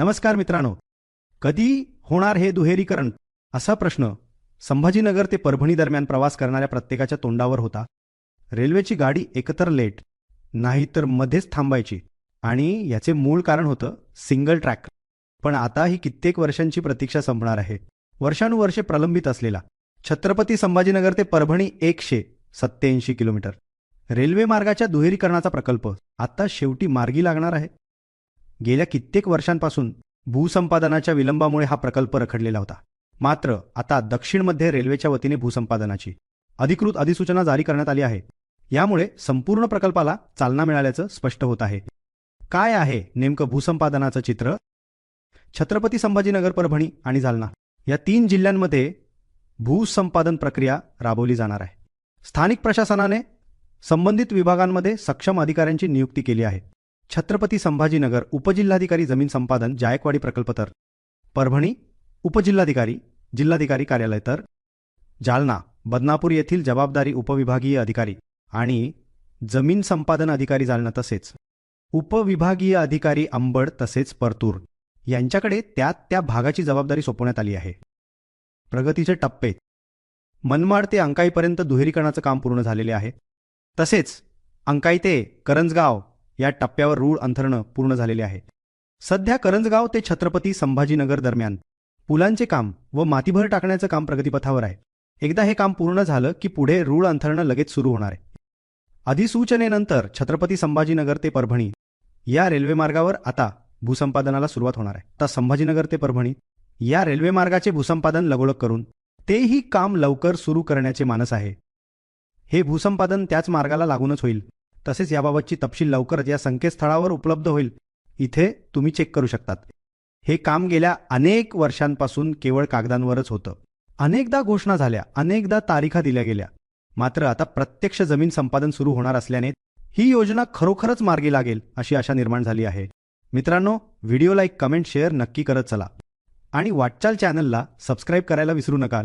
नमस्कार मित्रांनो. कधी होणार हे दुहेरीकरण? असा प्रश्न संभाजीनगर ते परभणी दरम्यान प्रवास करणाऱ्या प्रत्येकाच्या तोंडावर होता. रेल्वेची गाडी एकतर लेट नाहीतर मध्येच थांबायची आणि याचे मूळ कारण होतं सिंगल ट्रॅक. पण आता ही कित्येक वर्षांची प्रतीक्षा संपणार आहे. वर्षानुवर्षे प्रलंबित असलेला छत्रपती संभाजीनगर ते परभणी एकशे सत्त्याऐंशी किलोमीटर. रेल्वे मार्गाच्या दुहेरीकरणाचा प्रकल्प आता शेवटी मार्गी लागणार आहे. गेल्या कित्येक वर्षांपासून भूसंपादनाच्या विलंबामुळे हा प्रकल्प रखडलेला होता. मात्र आता दक्षिण मध्य रेल्वेच्या वतीने भूसंपादनाची अधिकृत अधिसूचना जारी करण्यात आली आहे. यामुळे संपूर्ण प्रकल्पाला चालना मिळाल्याचं स्पष्ट होत आहे. काय आहे नेमकं भूसंपादनाचं चित्र? छत्रपती संभाजीनगर परभणी आणि जालना या तीन जिल्ह्यांमध्ये भूसंपादन प्रक्रिया राबवली जाणार आहे. स्थानिक प्रशासनाने संबंधित विभागांमध्ये सक्षम अधिकाऱ्यांची नियुक्ती केली आहे. छत्रपती संभाजीनगर उपजिल्हाधिकारी जमीन संपादन जायकवाडी प्रकल्प तर. परभणी उपजिल्हाधिकारी जिल्हाधिकारी कार्यालय तर. जालना बदनापूर येथील जबाबदारी उपविभागीय अधिकारी आणि जमीन संपादन अधिकारी जालना तसेच. उपविभागीय अधिकारी अंबड तसेच परतूर यांच्याकडे त्या त्या भागाची जबाबदारी सोपवण्यात आली आहे. प्रगतीचे टप्पे. मनमाड ते अंकाईपर्यंत दुहेरीकरणाचं काम पूर्ण झालेले आहे. तसेच अंकाई ते करंजगाव या टप्प्यावर रूळ अंथरणं पूर्ण झालेले आहे सध्या करंजगाव ते छत्रपती संभाजीनगर दरम्यान पुलांचे काम व मातीभर टाकण्याचं काम प्रगतीपथावर आहे. एकदा हे काम पूर्ण झालं की पुढे रूळ अंथरणं लगेच सुरू होणार आहे. अधिसूचनेनंतर छत्रपती संभाजीनगर ते परभणी या रेल्वेमार्गावर आता भूसंपादनाला सुरुवात होणार आहे. आता संभाजीनगर ते परभणी या रेल्वेमार्गाचे भूसंपादन लगोलग करून तेही काम लवकर सुरू करण्याचे मानस आहे. हे भूसंपादन त्याच मार्गाला लागूनच होईल. तसेच याबाबतची तपशील लवकरच या संकेतस्थळावर उपलब्ध होईल. इथे तुम्ही चेक करू शकतात. हे काम गेल्या अनेक वर्षांपासून केवळ कागदांवरच होतं. अनेकदा घोषणा झाल्या अनेकदा तारीखा दिल्या गेल्या. मात्र आता प्रत्यक्ष जमीन संपादन सुरू होणार असल्याने ही योजना खरोखरच मार्गी लागेल अशी आशा निर्माण झाली आहे. मित्रांनो व्हिडिओला एक कमेंट शेअर नक्की करत चला. आणि वाटचाल चॅनलला सबस्क्राईब करायला विसरू नका.